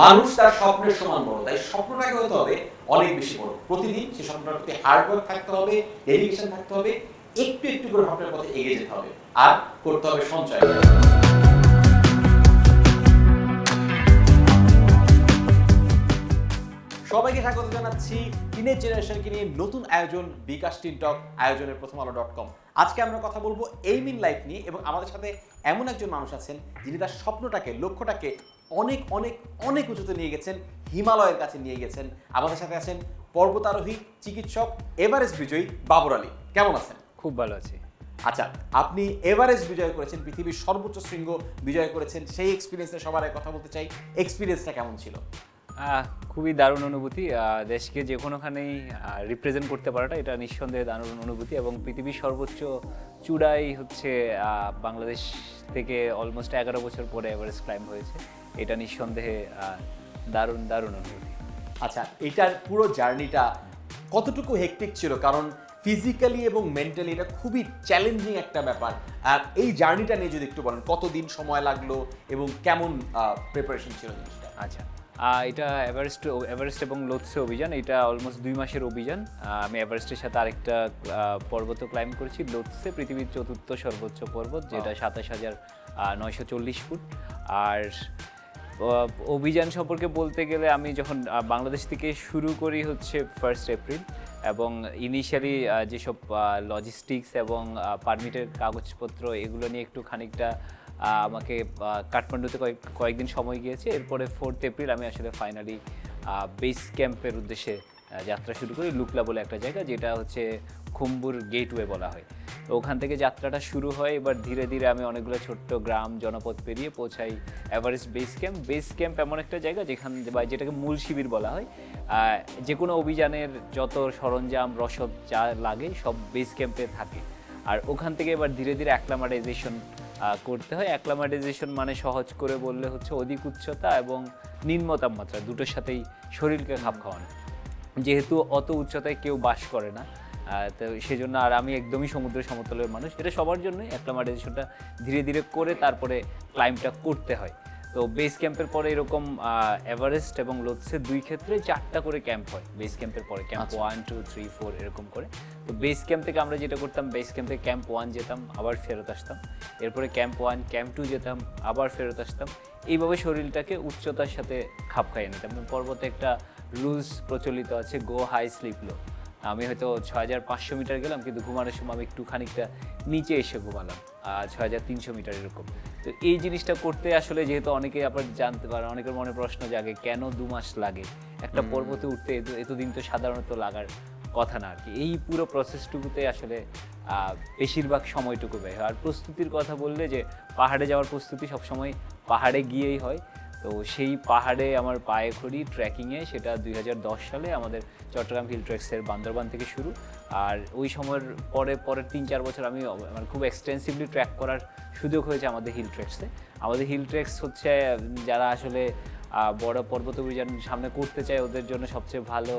মানুষ তার স্বপ্নের সমান বড়, তাই স্বপ্নটাকে হতে হবে অনেক বেশি বড়। প্রতিদিন সেই স্বপ্নটার প্রতি হার্ড ওয়ার্ক থাকতে হবে ডেডিকেশন থাকতে হবে, একটু একটু করে স্বপ্নের পথে এগিয়ে যেতে হবে আর করতে হবে সঞ্চয়। সবাইকে স্বাগত জানাচ্ছি টিনেজ জেনারেশনকে নিয়ে নতুন আয়োজন, বিকাশ টিন টক, আয়োজনের প্রথম আলো ডট কম। আজকে আমরা কথা বলব এইম ইন লাইফ নিয়ে এবং আমাদের সাথে এমন একজন মানুষ আছেন যিনি তার স্বপ্নটাকে, লক্ষ্যটাকে অনেক অনেক অনেক উঁচুতে নিয়ে গেছেন হিমালয়ের কাছে নিয়ে গেছেন। আমাদের সাথে আছেন পর্বতারোহী চিকিৎসক এভারেস্ট বিজয়ী বাবর আলী। কেমন আছেন? খুব ভালো আছি। আচ্ছা আপনি এভারেস্ট বিজয় করেছেন পৃথিবীর সর্বোচ্চ শৃঙ্গ বিজয় করেছেন সেই এক্সপিরিয়েন্সের সবার কথা বলতে চাই। এক্সপিরিয়েন্সটা কেমন ছিল? খুবই দারুণ অনুভূতি। দেশকে যে কোনোখানেই রিপ্রেজেন্ট করতে পারাটা এটা নিঃসন্দেহে দারুণ অনুভূতি এবং পৃথিবীর সর্বোচ্চ চূড়াই হচ্ছে বাংলাদেশ থেকে অলমোস্ট এগারো বছর পরে এভারেস্ট ক্লাইম্ব হয়েছে। এটা নিঃসন্দেহে দারুণ দারুণ অনুভূতি। আচ্ছা এটার পুরো জার্নিটা কতটুকু হেকটিক ছিল? কারণ ফিজিক্যালি এবং মেন্টালি এটা খুবই চ্যালেঞ্জিং একটা ব্যাপার। আর এই জার্নিটা নিয়ে যদি একটু বলেন কতদিন সময় লাগল এবং কেমন প্রিপারেশন ছিল জিনিসটা? আচ্ছা এটা এভারেস্ট এভারেস্ট এবং লোৎসে অভিযান এটা অলমোস্ট দুই মাসের অভিযান। আমি এভারেস্টের সাথে আরেকটা পর্বত ক্লাইম্ব করেছি। লোৎসে পৃথিবীর চতুর্থ সর্বোচ্চ পর্বত যেটা সাতাশ হাজার নয়শো চল্লিশ ফুট। আর অভিযান সম্পর্কে বলতে গেলে আমি যখন বাংলাদেশ থেকে শুরু করি হচ্ছে ফার্স্ট এপ্রিল এবং ইনিশিয়ালি যেসব লজিস্টিক্স এবং পারমিটের কাগজপত্র, এগুলো নিয়ে একটু খানিকটা আমাকে কাঠমান্ডুতে কয়েক, কয়েকদিন সময় গিয়েছে। এরপরে ফোর্থ এপ্রিল আমি আসলে ফাইনালি বেস ক্যাম্পের উদ্দেশ্যে যাত্রা শুরু করি লুকলা বলে একটা জায়গা, যেটা হচ্ছে খুম্বুর গেটওয়ে বলা হয়। তো ওখান থেকে যাত্রাটা শুরু হয়, এবার ধীরে ধীরে আমি অনেকগুলো ছোট্ট গ্রাম, জনপদ পেরিয়ে পৌঁছাই Everest base camp base camp এমন একটা জায়গা যেখান, বা যেটাকে মূল শিবির বলা হয়। যে কোনো অভিযানের যত সরঞ্জাম, রসদ যা লাগে সব বেস ক্যাম্পে থাকে। আর ওখান থেকে এবার ধীরে ধীরে অ্যাক্লামাটাইজেশন করতে হয়। অ্যাক্লামাটাইজেশন মানে সহজ করে বললে হচ্ছে অধিক উচ্চতা এবং নিম্ন তাপমাত্রা, দুটোর সাথেই শরীরকে খাপ খাওয়ানো। যেহেতু অত উচ্চতায় কেউ বাস করে না তো সেই জন্য আর আমি একদমই সমুদ্র সমতলের মানুষ। এটা সবার জন্যই। অ্যাক্লামাটাইজেশনটা ধীরে ধীরে করে তারপরে ক্লাইম্বটা করতে হয়। তো বেস ক্যাম্পের পরে এরকম এভারেস্ট এবং লোৎসে দুই ক্ষেত্রে চারটা করে ক্যাম্প হয়। বেস ক্যাম্পের পরে camp. One two three four এরকম করে। তো বেস ক্যাম্প থেকে আমরা যেটা করতাম বেস ক্যাম্পে ক্যাম্প ওয়ান যেতাম আবার ফেরত আসতাম। এরপরে ক্যাম্প ওয়ান ক্যাম্প টু যেতাম আবার ফেরত আসতাম। এইভাবে শরীরটাকে উচ্চতার সাথে খাপ খাইয়ে নিতাম। পর্বতে একটা রুলস প্রচলিত আছে গো হাই স্লিপ লো আমি হয়তো ছ হাজার পাঁচশো মিটার গেলাম কিন্তু ঘুমানোর সময় আমি একটু খানিকটা নিচে এসে ঘুমালাম আর ছ হাজার তিনশো মিটার এরকম। তো এই জিনিসটা করতে আসলে যেহেতু অনেকে আবার জানতে পারে অনেকের মনে প্রশ্ন জাগে কেন দু মাস লাগে? একটা পর্বতে উঠতে এত- এতদিন তো সাধারণত লাগার কথা না আর কি এই পুরো প্রসেসটুকুতে আসলে বেশিরভাগ সময়টুকু ব্যয় হয়। আর প্রস্তুতির কথা বললে যে পাহাড়ে যাওয়ার প্রস্তুতি সবসময় পাহাড়ে গিয়েই হয়। তো সেই পাহাড়ে আমার পায়ে খড়ি ট্রেকিংয়ে সেটা দুই হাজার দশ সালে আমাদের চট্টগ্রাম হিল ট্রেক্সের বান্দরবান থেকে শুরু। আর ওই সময়ের পরে, পরের তিন চার বছর আমি মানে খুব এক্সটেন্সিভলি ট্র্যাক করার সুযোগ হয়েছে আমাদের হিল ট্রেক্সে। আমাদের হিল ট্রেক্স হচ্ছে, যারা আসলে বড় পর্বত অভিযান সামনে করতে চায় ওদের জন্য সবচেয়ে ভালো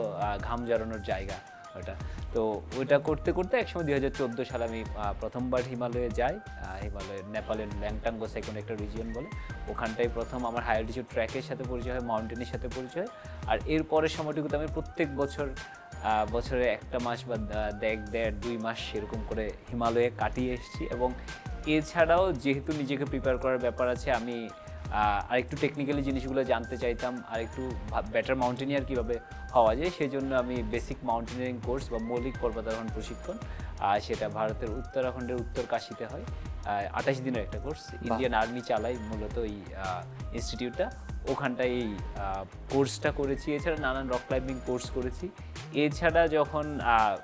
ঘাম জড়ানোর জায়গা। ওটা। তো ওইটা করতে করতে একসময় দুই হাজার চোদ্দ সালে আমি প্রথমবার হিমালয়ে যাই হিমালয়ের নেপালের ল্যাংটাং গোসাই কোনো একটা রিজিয়ন বলে। ওখানটাই প্রথম আমার হায়ার কিছু ট্র্যাকের সাথে পরিচয় হয় মাউন্টেনের সাথে পরিচয়। হয় আর এর পরের সময়টুকুতে আমি প্রত্যেক বছর বছরে একটা মাস বা দা- দেড় দুই মাস সেরকম করে হিমালয়ে কাটিয়ে এসেছি। এবং এছাড়াও যেহেতু নিজেকে প্রিপেয়ার করার ব্যাপার আছে, আমি আহ, আরেকটু টেকনিক্যালি জিনিসগুলো জানতে চাইতাম আর একটু বেটার মাউন্টেনিয়ার কীভাবে হওয়া যায় সেই জন্য আমি বেসিক মাউন্টেনিয়ারিং কোর্স বা মৌলিক পর্বতারোহণ প্রশিক্ষণ আহ, সেটা ভারতের উত্তরাখণ্ডের উত্তর কাশিতে হয়। আঠাশ দিনের একটা কোর্স ইন্ডিয়ান আর্মি চালাই মূলত এই ইনস্টিটিউটটা ওখানটায় এই কোর্সটা করেছি এছাড়া নানান রক ক্লাইম্বিং কোর্স করেছি। এছাড়া যখন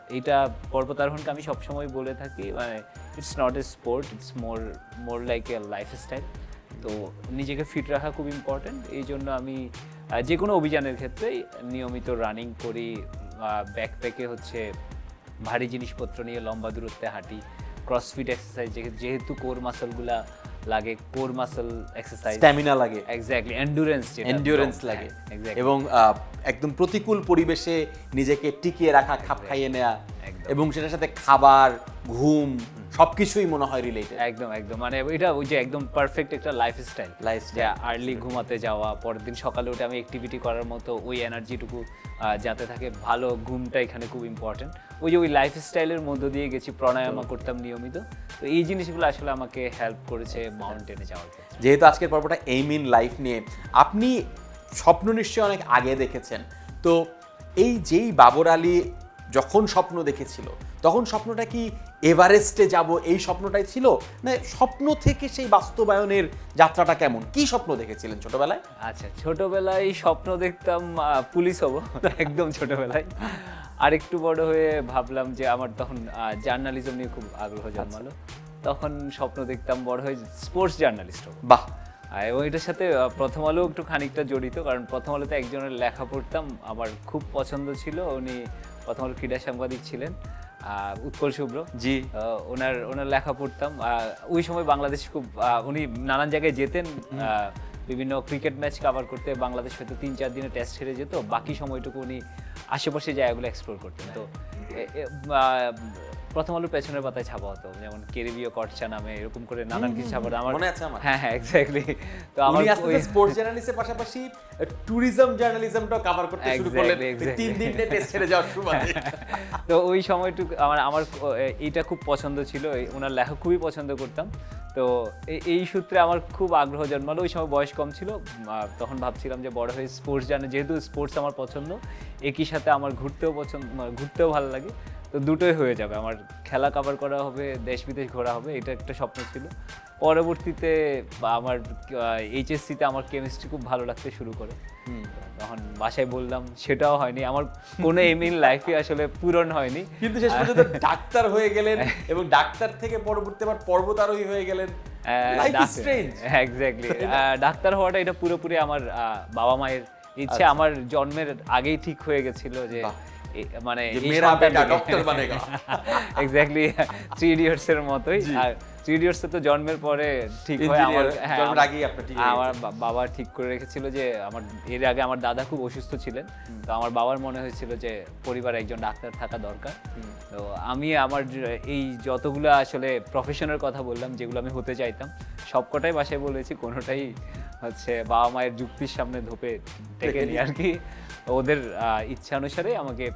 এটা পর্বতারোহণকে আমি সবসময় বলে থাকি মানে it's not a sport it's more more like a lifestyle তো নিজেকে ফিট রাখা খুব ইম্পর্ট্যান্ট এই জন্য আমি যে কোনো অভিযানের ক্ষেত্রেই নিয়মিত রানিং করি ব্যাকপ্যাকে হচ্ছে ভারী জিনিসপত্র নিয়ে লম্বা দূরত্বে হাঁটি ক্রসফিট এক্সারসাইজ যেহেতু কোর মাসলগুলা লাগে কোর মাসল এক্সারসাইজ স্ট্যামিনা লাগে। এক্স্যাক্টলি এন্ডুরেন্স এন্ডিওরেন্স লাগে। এক্স্যাক্টলি এবং একদম প্রতিকূল পরিবেশে নিজেকে টিকিয়ে রাখা খাপ খাইয়ে নেওয়া এবং সেটার সাথে খাবার ঘুম সবকিছুই মনে হয় রিলেটেড একদম একদম। মানে এটা ওই যে একদম পারফেক্ট একটা লাইফস্টাইল যে আর্লি ঘুমাতে যাওয়া পরের দিন সকালে উঠে আমি অ্যাক্টিভিটি করার মতো ওই এনার্জিটুকু যাতে থাকে ভালো ঘুমটা এখানে খুব ইম্পর্টেন্ট ওই যে ওই লাইফস্টাইলের মধ্য দিয়ে গেছি প্রাণায়ামা করতাম নিয়মিত। তো এই জিনিসগুলো আসলে আমাকে হেল্প করেছে মাউন্টেনে যাওয়ার যেহেতু আজকের পর্বটা এইম ইন লাইফ নিয়ে আপনি স্বপ্ন নিশ্চয়ই অনেক আগে দেখেছেন। তো এই যেই বাবর আলী যখন স্বপ্ন দেখেছিল তখন স্বপ্নটা কি এভারেস্টে যাব এই স্বপ্নটাই ছিল? না স্বপ্ন থেকে সেই বাস্তবায়নের যাত্রাটা কেমন? কি স্বপ্ন দেখেছিলেন ছোটবেলায়? আচ্ছা ছোটবেলায় স্বপ্ন দেখতাম পুলিশ হব একদম ছোটবেলায়। আর একটু বড় হয়ে ভাবলাম যে আমার তখন জার্নালিজম নিয়ে খুব আগ্রহ জন্মালো। তখন স্বপ্ন দেখতাম বড় হয়ে স্পোর্টস জার্নালিস্ট হব। বাহ! এবং এটার সাথে প্রথম আলো একটু খানিকটা জড়িত কারণ প্রথম আলোতে একজনের লেখা পড়তাম আমার খুব পছন্দ ছিল। উনি প্রথম আলো ক্রীড়া সাংবাদিক ছিলেন। আহ, উৎপল শুভ্র। জি। ওনার ওনার লেখা পড়তাম। ওই সময় বাংলাদেশ খুব উনি নানান জায়গায় যেতেন। বিভিন্ন ক্রিকেট ম্যাচ কাভার করতে। বাংলাদেশ হয়তো তিন চার দিনে টেস্ট হেরে যেত। বাকি সময়টুকু উনি আশেপাশে জায়গাগুলো এক্সপ্লোর করতেন। তো আহ, প্রথম আলোর পেছনের পাতায় ছাপা হতো যেমন কেরিবীয় কটচা নামে এরকম করে নানান কিছু ছাপা। আমার মনে আছে আমার। হ্যাঁ হ্যাঁ এক্স্যাক্টলি তো আমার আস্তে স্পোর্টস জার্নালিস্টের পাশাপাশি ট্যুরিজম জার্নালিজমটাও কভার করতে শুরু করলেন. তিন দিনে টেস্ট ছেড়ে যাওয়ার সুবাদে তো ওই সময়টুকু আমার আমার ক- এ- এইটা খুব পছন্দ ছিল ওনার লেখা খুবই পছন্দ করতাম তো এই- সূত্রে আমার খুব আগ্রহ জন্মালো ওই সময় বয়স কম ছিল তখন ভাবছিলাম যে বড় হয়ে স্পোর্টস জানে যেহেতু স্পোর্টস আমার পছন্দ একই সাথে আমার ঘুরতেও পছন্দ ঘুরতেও ভালো লাগে তো দুটোই হয়ে যাবে। আমার খেলা কভার করা হবে দেশ বিদেশ ঘোরা হবে এটা একটা স্বপ্ন ছিল। পরবর্তীতে আমার এইচএসসিতে আমার কেমিস্ট্রি খুব ভালো লাগতে শুরু করে। তখন বাসায় বললাম সেটাও হয়নি। আমার কোনো এম ইন লাইফে আসলে পূরণ হয়নি। কিন্তু শেষ পর্যন্ত ডাক্তার হয়ে গেলেন এবং ডাক্তার থেকে পরবর্তী আবার পর্বতারোহী হয়ে গেলেন। এক্স্যাক্টলি ডাক্তার হওয়াটা এটা পুরোপুরি আমার বাবা মায়ের ইচ্ছে। আচ্ছা। আমার জন্মের আগেই ঠিক হয়ে গেছিল যে মানে মেরা বেটা ডক্টর বানেগা এক্স্যাক্টলি থ্রি ইডিয়টস এর মতোই। আর থ্রি ইডিয়টস তো জন্মের পরে ঠিক হয় আমার হ্যাঁ, জন্মের আগেই আপনার ঠিক আমার বাবা ঠিক করে রেখেছিল যে আমার এর আগে আমার দাদা খুব অসুস্থ ছিলেন। তো আমার বাবার মনে হয়েছিল যে পরিবারে একজন ডাক্তার থাকা দরকার। তো আমি আমার এই যতগুলো আসলে প্রফেশনের কথা বললাম যেগুলো আমি হতে চাইতাম সবকটাই বাসায় বলেছি কোনোটাই হচ্ছে বাবা মায়ের যুক্তির সামনে ধোপে টেকেনি আর কি। ওদের ইচ্ছা অনুসারে আমাকে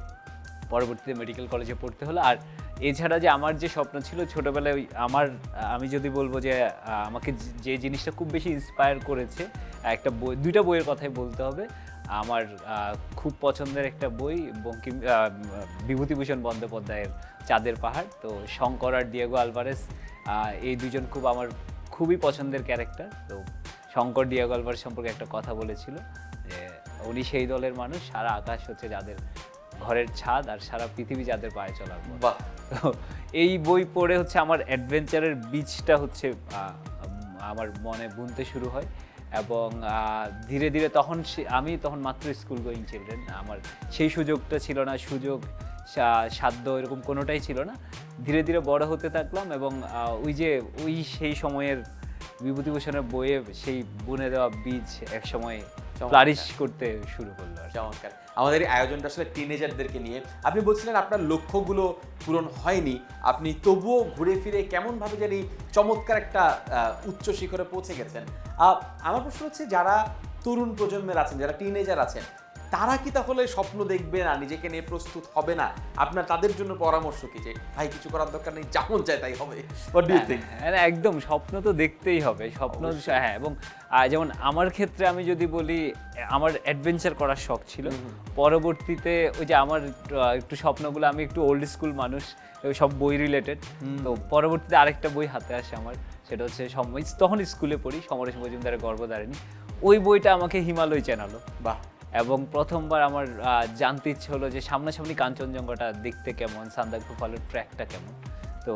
পরবর্তীতে মেডিকেল কলেজে পড়তে হলো। আর এছাড়া যে আমার যে স্বপ্ন ছিল ছোটবেলায় ওই আমার, আমি যদি বলব যে আমাকে যে- জিনিসটা খুব বেশি ইন্সপায়ার করেছে, একটা বই, দুইটা বইয়ের কথাই বলতে হবে। আমার খুব পছন্দের একটা বই বঙ্কিম বিভূতিভূষণ বন্দ্যোপাধ্যায়ের চাঁদের পাহাড়। তো শঙ্কর আর ডিয়েগো আলভারেস এই দুজন খুব আমার খুবই পছন্দের ক্যারেক্টার তো শঙ্কর ডিয়েগো আলভারেস সম্পর্কে একটা কথা বলেছিল। উনি সেই দলের মানুষ সারা আকাশ হচ্ছে যাদের ঘরের ছাদ আর সারা পৃথিবী যাদের পায়ে চলার। বাহ এই বই পড়ে হচ্ছে আমার অ্যাডভেঞ্চারের বীজটা হচ্ছে আমার মনে বুনতে শুরু হয় এবং ধীরে ধীরে তখন সে- আমি তখন মাত্র স্কুল গোয়িং চিলড্রেন আমার সেই সুযোগটা ছিল না সুযোগ সাধ্য এরকম কোনোটাই ছিল না ধীরে ধীরে বড় হতে থাকলাম এবং ওই যে ওই সেই সময়ের বিভূতিভূষণের বইয়ে সেই বুনে দেওয়া বীজ এক সময় ফ্লারিশ করতে শুরু করল চমৎকার। আমাদের এই আয়োজনটা আসলে টিনেজারদেরকে নিয়ে। আপনি বলছিলেন আপনার লক্ষ্যগুলো পূরণ হয়নি। আপনি তবুও ঘুরে ফিরে কেমনভাবে জানি চমৎকার একটা আহ, উচ্চ শিখরে পৌঁছে গেছেন। আহ, আমার প্রশ্ন হচ্ছে যারা তরুণ প্রজন্মের আছেন যারা টিনেজার আছেন তারা কি তাহলে স্বপ্ন দেখবে না নিজেকে নিয়ে প্রস্তুত হবে না? আপনার তাদের জন্য পরামর্শ কি যে ভাই কিছু করার দরকার নেই যেমন চায় তাই হবে? ইউ থিঙ্ক হ্যাঁ, একদম স্বপ্ন তো দেখতেই হবে স্বপ্ন হ্যাঁ এবং যেমন আমার ক্ষেত্রে আমি যদি বলি আমার অ্যাডভেঞ্চার করার শখ ছিল। পরবর্তীতে ওই যে আমার একটু, স্বপ্নগুলো আমি একটু ওল্ড স্কুল মানুষ ওই সব বই রিলেটেড তো পরবর্তীতে আরেকটা বই হাতে আসে আমার সেটা হচ্ছে তখন স্কুলে পড়ি সমরেশ মজুমদারের গর্ভধারিণী। ওই বইটা আমাকে হিমালয় চেনালো। বাহ! এবং প্রথমবার আমার জানতে ইচ্ছে হলো যে সামনাসামনি কাঞ্চনজঙ্ঘাটা দেখতে কেমন সান্দাকফু ফলের ট্র্যাকটা কেমন। তো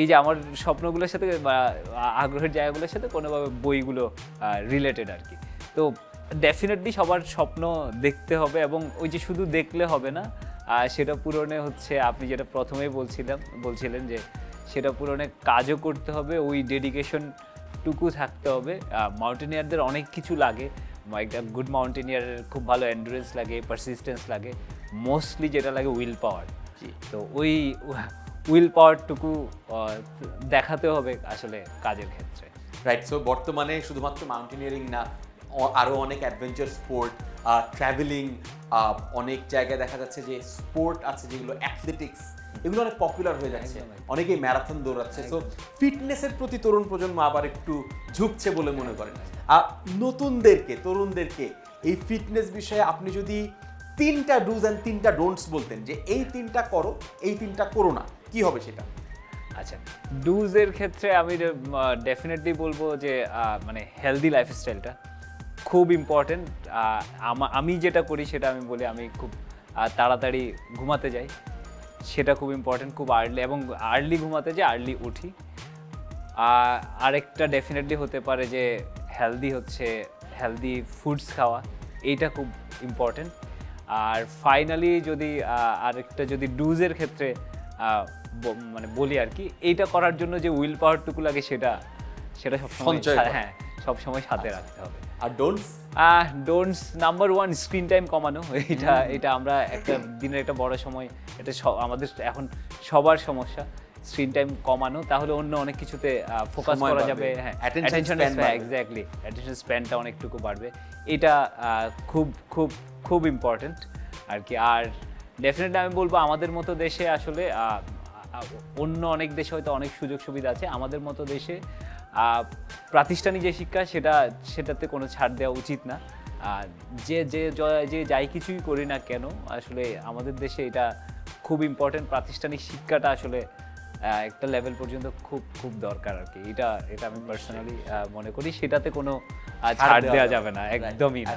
এই যে আমার স্বপ্নগুলোর সাথে, বা আগ্রহের জায়গাগুলোর সাথে কোনোভাবে বইগুলো রিলেটেড আর কি। তো ডেফিনেটলি সবার স্বপ্ন দেখতে হবে এবং ওই যে শুধু দেখলে হবে না সেটা পূরণে হচ্ছে আপনি যেটা প্রথমেই বলছিলাম, বলছিলেন যে সেটা পূরণে কাজও করতে হবে, ওই ডেডিকেশন টুকু থাকতে হবে। মাউন্টেনিয়ারদের অনেক কিছু লাগে একটা গুড মাউন্টেনিয়ারের খুব ভালো এন্ডুরেন্স লাগে পারসিস্টেন্স লাগে মোস্টলি যেটা লাগে উইল পাওয়ার জি। তো ওই উইল পাওয়ারটুকু দেখাতে হবে আসলে কাজের ক্ষেত্রে। রাইট সো বর্তমানে শুধুমাত্র মাউন্টেনিয়ারিং না আরও অনেক অ্যাডভেঞ্চার স্পোর্ট ট্রাভেলিং অনেক জায়গায় দেখা যাচ্ছে যে স্পোর্ট আছে যেগুলো অ্যাথলেটিক্স এগুলো অনেক পপুলার হয়ে যাচ্ছে। অনেকেই ম্যারাথন দৌড়াচ্ছে। তো ফিটনেসের প্রতি তরুণ প্রজন্ম আবার একটু ঝুঁকছে বলে মনে করেন। আর নতুনদেরকে তরুণদেরকে এই ফিটনেস বিষয়ে আপনি যদি তিনটা ডুজ অ্যান্ড তিনটা ডোন্টস বলতেন যে এই তিনটা করো এই তিনটা করো না কি হবে সেটা? আচ্ছা ডুজের ক্ষেত্রে আমি ডেফিনেটলি বলব যে মানে হেলদি লাইফস্টাইলটা খুব ইম্পর্টেন্ট আমি যেটা করি সেটা আমি বলি আমি খুব তাড়াতাড়ি ঘুমাতে যাই। সেটা খুব ইম্পর্টেন্ট খুব আর্লি এবং আর্লি ঘুমাতে যাই আর্লি উঠি। আরেকটা ডেফিনেটলি হতে পারে যে হেলদি হচ্ছে হেলদি ফুডস খাওয়া এইটা খুব ইম্পর্টেন্ট আর ফাইনালি যদি আরেকটা যদি ডুজের ক্ষেত্রে মানে বলি আর কি এইটা করার জন্য যে উইল পাওয়ারটুকু লাগে সেটা সেটা সবসময়। হ্যাঁ সবসময় সাথে রাখতে হবে। আর don'ts don'ts number one screen time কমানো। এটা এটা আমরা একটা দিনের একটা বড় সময় এটা আমাদের এখন সবার সমস্যা স্ক্রিন টাইম কমানো। তাহলে অন্য অনেক কিছুতে ফোকাস করা যাবে হ্যাঁ। অ্যাটেনশন এক্স্যাক্টলি অ্যাটেনশন স্প্যানটা অনেকটুকু বাড়বে। এটা খুব খুব খুব ইম্পর্টেন্ট আর কি আর ডেফিনেটলি আমি বলব আমাদের মতো দেশে আসলে অন্য অনেক দেশে হয়তো অনেক সুযোগ সুবিধা আছে। আমাদের মতো দেশে প্রাতিষ্ঠানিক যে শিক্ষা সেটা সেটাতে কোনো ছাড় দেওয়া উচিত না। আর যে যে যে যাই কিছুই করি না কেন আসলে আমাদের দেশে এটা খুব ইম্পর্টেন্ট প্রাতিষ্ঠানিক শিক্ষাটা আসলে একটা লেভেল পর্যন্ত খুব খুব দরকার আর কি। এটা এটা আমি পার্সোনালি মনে করি। সেটাতে কোনো ছাড় দেওয়া যাবে না। একদমই না।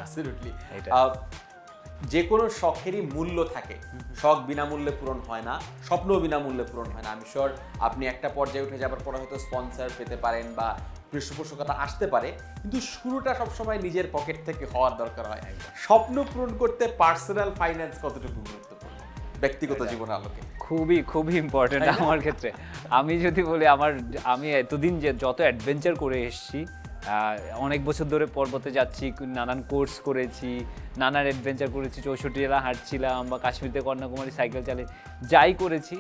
যে কোনো শখেরই মূল্য থাকে। শখ বিনামূল্যে পূরণ হয় না স্বপ্ন বিনামূল্যে পূরণ হয় না। আমি শিওর আপনি একটা পর্যায়ে উঠে যাবার পরে হয়তো স্পন্সর পেতে পারেন বা পৃষ্ঠপোষকতা আসতে পারে কিন্তু শুরুটা সবসময় নিজের পকেট থেকে হওয়ার দরকার হয়। স্বপ্ন পূরণ করতে পার্সোনাল ফাইন্যান্স কতটুকু গুরুত্বপূর্ণ? ব্যক্তিগত জীবন আলোকে। খুবই খুবই ইম্পর্টেন্ট আমার ক্ষেত্রে। আমি যদি বলি আমার আমি এতদিন যে যত অ্যাডভেঞ্চার করে এসেছি অনেক বছর ধরে পর্বতে যাচ্ছি, নানান কোর্স করেছি, নানান অ্যাডভেঞ্চার করেছি, চৌষট্টি জেলা হাঁটছিলাম বা কাশ্মীরতে কন্যাকুমারী সাইকেল চালিয়ে যাই করেছি,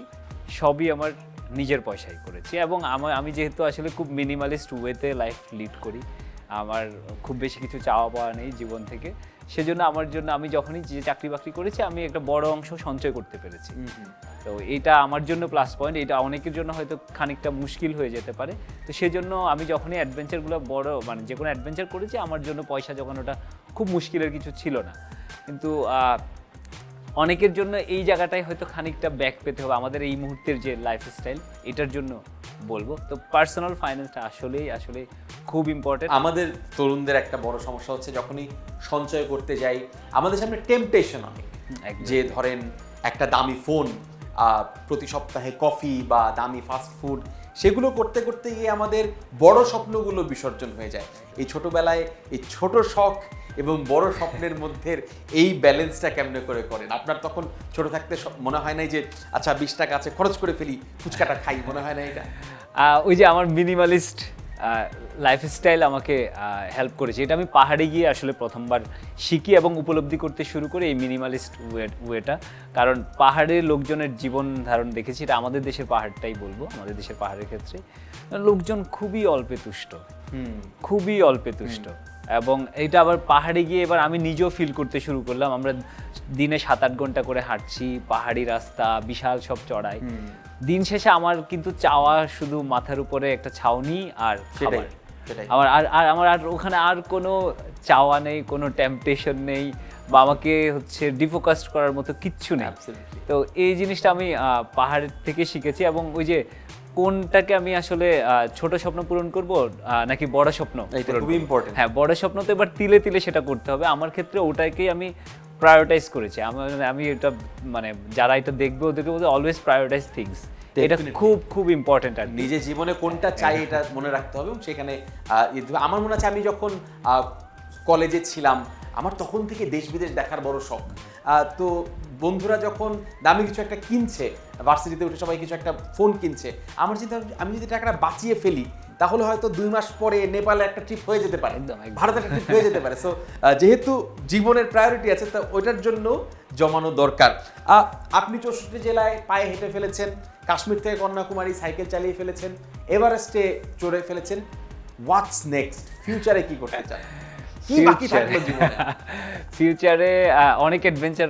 সবই আমার নিজের পয়সায় করেছি এবং আমার আমি যেহেতু আসলে খুব মিনিমালিস্ট ওয়েতে লাইফ লিড করি, আমার খুব বেশি কিছু চাওয়া পাওয়া নেই জীবন থেকে, সেজন্য আমার জন্য আমি যখনই যে চাকরি বাকরি করেছি, আমি একটা বড় অংশ সঞ্চয় করতে পেরেছি। তো এটা আমার জন্য প্লাস পয়েন্ট এটা অনেকের জন্য হয়তো খানিকটা মুশকিল হয়ে যেতে পারে। তো সেজন্য আমি যখনই অ্যাডভেঞ্চারগুলো বড় মানে যে কোনো অ্যাডভেঞ্চার করেছি আমার জন্য পয়সা যখন ওটা খুব মুশকিলের কিছু ছিল না। কিন্তু অনেকের জন্য এই জায়গাটায় হয়তো খানিকটা ব্যাক পেতে হবে আমাদের এই মুহূর্তের যে লাইফস্টাইল এটার জন্য বলব। তো পার্সোনাল ফাইন্যান্সটা আসলেই আসলে খুব ইম্পর্টেন্ট আমাদের তরুণদের একটা বড় সমস্যা হচ্ছে যখনই সঞ্চয় করতে যাই আমাদের সামনে টেম্পটেশন অনেক। যে ধরেন একটা দামি ফোন প্রতি সপ্তাহে কফি বা দামি ফাস্ট ফুড সেগুলো করতে করতে গিয়ে আমাদের বড় স্বপ্নগুলো বিসর্জন হয়ে যায়। এই ছোটবেলায় এই ছোট শখ এবং বড় স্বপ্নের মধ্যে এই ব্যালেন্সটা কেমনে করে করেন? আপনার তখন ছোট থাকতে মনে হয় না যে আচ্ছা বিশ টাকা আছে, খরচ করে ফেলি, ফুচকাটা খাই। মনে হয় না এটা? ওই যে আমার মিনিমালিস্ট লাইফস্টাইল আমাকে হেল্প করেছে। এটা আমি পাহাড়ে গিয়ে আসলে প্রথমবার শিখি এবং উপলব্ধি করতে শুরু করি এই মিনিমালিস্ট ওয়েটা কারণ পাহাড়ের লোকজনের জীবন ধারণ দেখেছি এটা আমাদের দেশের পাহাড়টাই বলব আমাদের দেশের পাহাড়ের ক্ষেত্রে। লোকজন খুবই অল্পে তুষ্ট। খুবই অল্পে তুষ্ট। এবং এটা আবার পাহাড়ে গিয়ে এবার আমি নিজেও ফিল করতে শুরু করলাম। আমরা দিনে সাত আট ঘণ্টা করে হাঁটছি পাহাড়ি রাস্তা বিশাল সব চড়াই। দিন শেষে আমার কিন্তু চাওয়া শুধু মাথার উপরে একটা ছাউনি আর খাবার। সেটাই আমার আর আর আমার আর ওখানে আর কোনো চাওয়া নেই কোনো টেম্পটেশন নেই বা আমাকে হচ্ছে ডিফোকাসড করার মতো কিচ্ছু নেই। তো এই জিনিসটা আমি আহ, পাহাড় থেকে শিখেছি এবং ওই যে কোনটাকে আমি আসলে ছোট স্বপ্ন পূরণ করব নাকি বড় স্বপ্ন এটা খুবই করব? হ্যাঁ বড় স্বপ্ন তো এবার তিলে তিলে সেটা করতে হবে। আমার ক্ষেত্রে ওটাকেই আমি প্রায়োরিটাইজ করেছি। আমার আমি এটা মানে যারা এটা দেখবে ওদেরকে বলতে অলওয়েজ প্রায়োরিটাইজ থিংস এটা খুব খুব ইম্পর্টেন্ট আর নিজের জীবনে কোনটা চাই এটা মনে রাখতে হবে এবং সেখানে। আমার মনে আছে আমি যখন কলেজে ছিলাম আমার তখন থেকে দেশ বিদেশ দেখার বড় শখ। তো বন্ধুরা যখন দামি কিছু একটা কিনছে ভার্সিটিতে উঠে সবাই কিছু একটা ফোন কিনছে আমার চিন্তা হয়, আমি যদি টাকাটা বাঁচিয়ে ফেলি তাহলে হয়তো দুই মাস পরে নেপালে একটা ট্রিপ হয়ে যেতে পারে। ভারতে একটা ট্রিপ হয়ে যেতে পারে। সো যেহেতু জীবনের প্রায়োরিটি আছে তো ওইটার জন্য জমানো দরকার। আপনি চৌষট্টি জেলায় পায়ে হেঁটে ফেলেছেন কাশ্মীর থেকে কন্যাকুমারী সাইকেল চালিয়ে ফেলেছেন এভারেস্টে চড়ে ফেলেছেন। হোয়াটস নেক্সট ফিউচারে কি করতে চান? কি বাকি থাকল জীবনে? ফিউচারে অনেক অ্যাডভেঞ্চার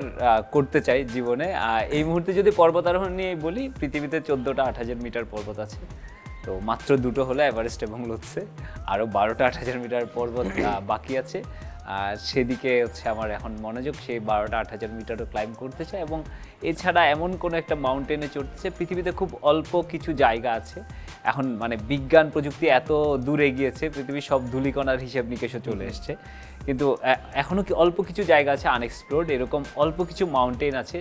করতে চাই জীবনে। আহ, এই মুহূর্তে যদি পর্বতারোহণ নিয়ে বলি পৃথিবীতে চোদ্দোটা আট হাজার মিটার পর্বত আছে। তো মাত্র দুটো হলো এভারেস্ট এবং লুৎসে আরও বারোটা আট হাজার মিটার পর্বত বাকি আছে। আর সেদিকে হচ্ছে আমার এখন মনোযোগ, সেই বারোটা আট হাজার মিটারও ক্লাইম করতে চাই এবং এছাড়া এমন কোনো একটা মাউন্টেনে চড়তে পৃথিবীতে খুব অল্প কিছু জায়গা আছে। এখন মানে বিজ্ঞান প্রযুক্তি এত দূর এগিয়েছে পৃথিবীর সব ধূলিকণার হিসেব নিকেশও চলে এসছে। কিন্তু এখনও কি অল্প কিছু জায়গা আছে আনএক্সপ্লোর্ড এরকম অল্প কিছু মাউন্টেন আছে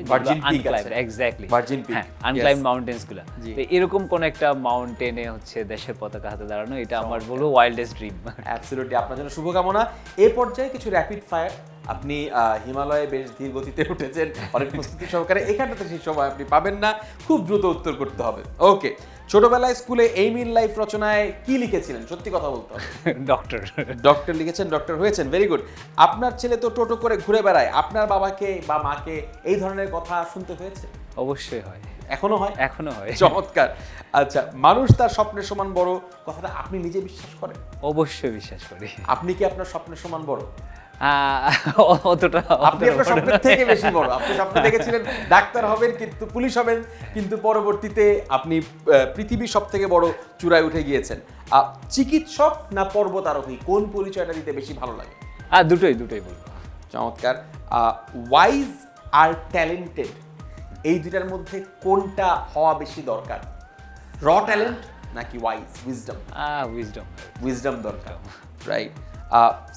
এক্স্যাক্টলি হ্যাঁ আনক্লাইম মাউন্টেন্সগুলা তো এরকম কোন একটা মাউন্টেনে হচ্ছে দেশের পতাকা হাতে দাঁড়ানো এটা আমার বলব ওয়াইল্ডেস্ট ড্রিম অ্যাবসলিউটলি আপনার জন্য শুভকামনা। এই পর্যায়ে কিছু র্যাপিড ফায়ার আপনি হিমালয়ে বেশ ধীর গতিতে উঠেছেন অনেক প্রস্তুতি সহকারে। এখানটাতে সেই সময় আপনি পাবেন না খুব দ্রুত উত্তর করতে হবে। ওকে ছোটবেলায় স্কুলে এইম ইন লাইফ রচনায় কি লিখেছিলেন? সত্যি কথা বলতে ডক্টর ডক্টর লিখেছেন ডক্টর হয়েছেন ভেরি গুড আপনার ছেলে তো টোটো করে ঘুরে বেড়ায় আপনার বাবাকে বা মাকে এই ধরনের কথা শুনতে হয়েছে? অবশ্যই হয়। এখনও হয়? এখনও হয়। চমৎকার। আচ্ছা মানুষ তার স্বপ্নের সমান বড় কথাটা আপনি নিজে বিশ্বাস করেন? অবশ্যই বিশ্বাস করি। আপনি কি আপনার স্বপ্নের সমান বড়? অতটা আপনি আপনার স্বপ্নের। থেকে বেশি বড়। আপনি স্বপ্ন দেখেছিলেন ডাক্তার হবেন কিন্তু পুলিশ হবেন কিন্তু পরবর্তীতে আপনি পৃথিবীর সব থেকে বড় চূড়ায় উঠে গিয়েছেন। চিকিৎসক না পর্বতারোহী কোন পরিচয়টা দিতে বেশি ভালো লাগে? আহ, দুটোই দুটোই বলব। চমৎকার। ওয়াইজ আর ট্যালেন্টেড এই দুটার মধ্যে কোনটা হওয়া বেশি দরকার? র ট্যালেন্ট নাকি ওয়াইজ উইজডম উইজডম উইজডম দরকার রাইট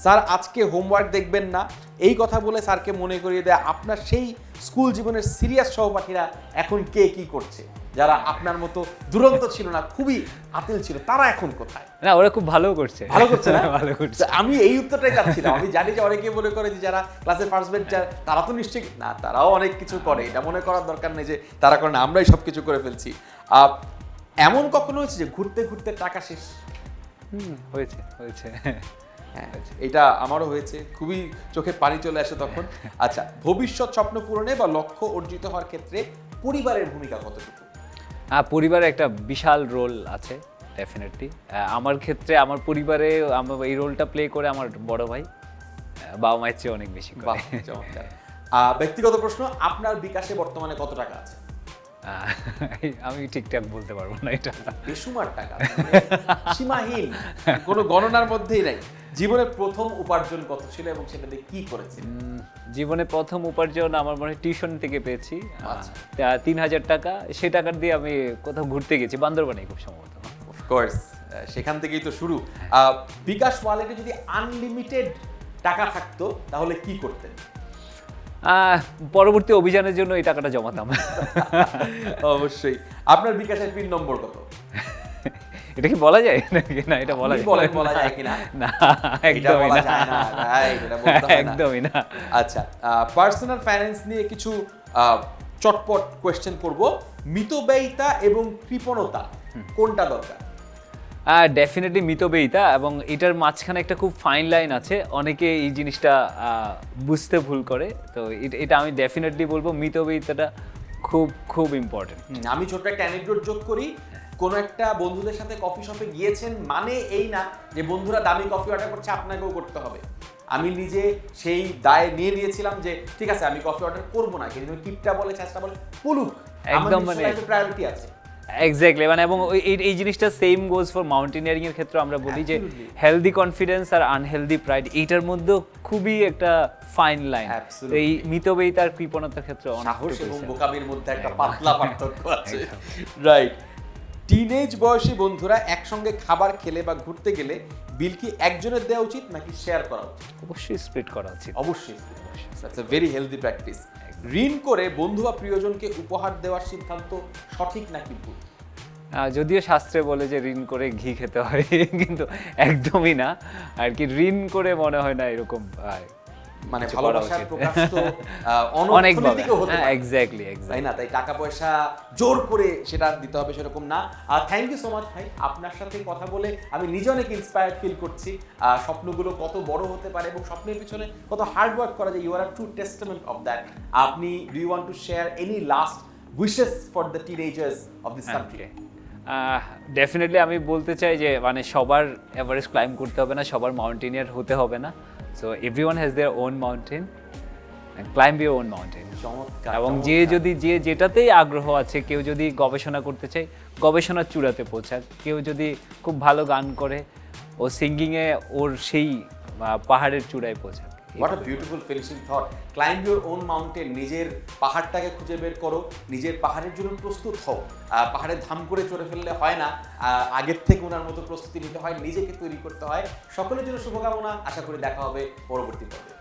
স্যার আজকে হোমওয়ার্ক দেখবেন না। এই কথা বলে স্যারকে মনে করিয়ে দেয় আপনার সেই স্কুল জীবনের সিরিয়াস সহপাঠীরা এখন কে কি করছে? যারা আপনার মতো দুরন্ত ছিল না খুবই আতিল ছিল তারা এখন কোথায়? না ওরা খুব ভালো করছে। ভালো করছে না? ভালো করছে। আমি এই উত্তরটাই চাচ্ছিলাম। আমি জানি যে অনেকে মনে করে যে যারা ক্লাসের ফার্স্ট বেঞ্চার তারা তো নিশ্চয়ই না তারাও অনেক কিছু করে। এটা মনে করার দরকার নেই যে তারা করে না আমরাই সব কিছু করে ফেলছি। এমন কখনো হয়েছে যে ঘুরতে ঘুরতে টাকা শেষ? হয়েছে হয়েছে। হ্যাঁ এটা আমারও হয়েছে খুবই চোখে পানি চলে আসে তখন। আচ্ছা ভবিষ্যৎ স্বপ্ন পূরণে বা লক্ষ্য অর্জিত হওয়ার ক্ষেত্রে পরিবারের ভূমিকা কতটুকু? পরিবারে একটা বিশাল রোল আছে ডেফিনেটলি আমার ক্ষেত্রে আমার পরিবারে আমার এই রোলটা প্লে করে আমার বড় ভাই বাবা মায়ের চেয়ে অনেক বেশি ব্যক্তিগত প্রশ্ন আপনার বিকাশে বর্তমানে কত টাকা আছে? আমি ঠিকঠাক বলতে পারব না এটা। বেসুমার টাকা মানে সীমাহীন কোনো গণনার মধ্যেই নাই। জীবনের প্রথম উপার্জন কত ছিল এবং সেটা দিয়ে কি করেছিল উম, জীবনে প্রথম উপার্জন আমার মনে হয় টিউশন থেকে পেয়েছি। আচ্ছা। তিন হাজার টাকা সেই টাকা দিয়ে আমি কোথাও ঘুরতে গেছি বান্দরবানে খুব সম্ভবত। অফকোর্স সেখান থেকেই তো শুরু। বিকাশ ওয়ালেটে যদি আনলিমিটেড টাকা থাকতো তাহলে কি করতেন? পরবর্তী অভিযানের জন্য এই টাকাটা জমাতাম। অবশ্যই। আপনার বিকাশের পিন নম্বর কত? এটা কি বলা যায়? নাকি না এটা বলা যায়। বলা যায় কিনা? না একদমই না। একদমই না। আচ্ছা পার্সোনাল ফাইন্যান্স নিয়ে কিছু আহ, চটপট কোয়েশ্চেন করব। মিতব্যয়িতা এবং কৃপণতা কোনটা দরকার? ডেফিনেটলি মিতব্যয়িতা এবং এটার মাঝখানে একটা খুব ফাইন লাইন আছে। অনেকে এই জিনিসটা বুঝতে ভুল করে। তো এটা- আমি ডেফিনেটলি বলব মিতব্যয়িতাটা খুব খুব ইম্পর্টেন্ট আমি ছোট্ট একটা অ্যানেকডোট যোগ করি। কোনো একটা বন্ধুদের সাথে কফি শপে গিয়েছেন মানে এই না যে বন্ধুরা দামি কফি অর্ডার করছে আপনাকেও করতে হবে। আমি নিজে সেই দায় নিয়ে নিয়েছিলাম যে ঠিক আছে আমি কফি অর্ডার করব না কিন্তু কিপটা বলে চেষ্টা বলে পলুক একদম মানে- প্রায়োরিটি আছে। এক্স্যাক্টলি মানে এবং এই জিনিসটা সেম গোজ ফর মাউন্টেনিয়ারিং এর ক্ষেত্রে আমরা বলি যে হেলদি কনফিডেন্স আর আনহেলদি প্রাইড এইটার মধ্যে খুবই একটা ফাইন লাইন. এই মিতব্যয়িতা আর কৃপণতার ক্ষেত্রে সাহস এবং বোকামির মধ্যে একটা পাতলা পার্থক্য আছে। রাইট টিনেজ বয়সী বন্ধুরা একসঙ্গে খাবার খেলে বা ঘুরতে গেলে বিল কি একজনের দেওয়া উচিত নাকি শেয়ার করা উচিত? অবশ্যই স্প্লিট করা উচিত। অবশ্যই that's a very healthy practice ঋণ করে বন্ধু বা প্রিয়জনকে উপহার দেওয়ার সিদ্ধান্ত সঠিক নাকি ভুল যদিও শাস্ত্রে বলে যে ঋণ করে ঘি খেতে হয়, কিন্তু একদমই না। আর কি ঋণ করে মনে হয় না এরকম মানে ভালোবাসার প্রকাশ তো অনেকভাবে অনর্থনৈতিকও হতে এক্স্যাক্টলি তাই না? তাই টাকা পয়সা জোর করে সেটা দিতে হবে সেরকম না। আর থ্যাংক ইউ সো মাচ ভাই। আপনার সাথে কথা বলে আমি নিজে অনেক ইন্সপায়ার্ড ফিল করছি। স্বপ্নগুলো কত বড় হতে পারে এবং স্বপ্নের পিছনে কত হার্ড ওয়ার্ক করা যায়। You are a true testament of that আপনি do you want to share any last wishes for the teenagers of this country definitely আমি বলতে চাই যে মানে সবার এভারেস্ট ক্লাইম্ব করতে হবে না সবার মাউন্টেনিয়ার হতে হবে না। So everyone has their own mountain climb your own mountain এবং যে। যদি যে যেটাতেই আগ্রহ আছে কেউ যদি গবেষণা করতে চায় গবেষণার চূড়াতে পৌঁছাক। কেউ যদি খুব ভালো গান করে ও সিঙ্গিংয়ে ওর সেই পাহাড়ের চূড়ায় পৌঁছাক। What a beautiful finishing thought climb your own mountain নিজের পাহাড়টাকে খুঁজে বের করো নিজের পাহাড়ের জন্য প্রস্তুত হও। পাহাড়ে ধাম করে চড়ে ফেললে হয় না আগের থেকে ওনার মতো প্রস্তুতি নিতে হয় নিজেকে তৈরি করতে হয়। সকলের জন্য শুভকামনা আশা করি দেখা হবে পরবর্তী পর্বে।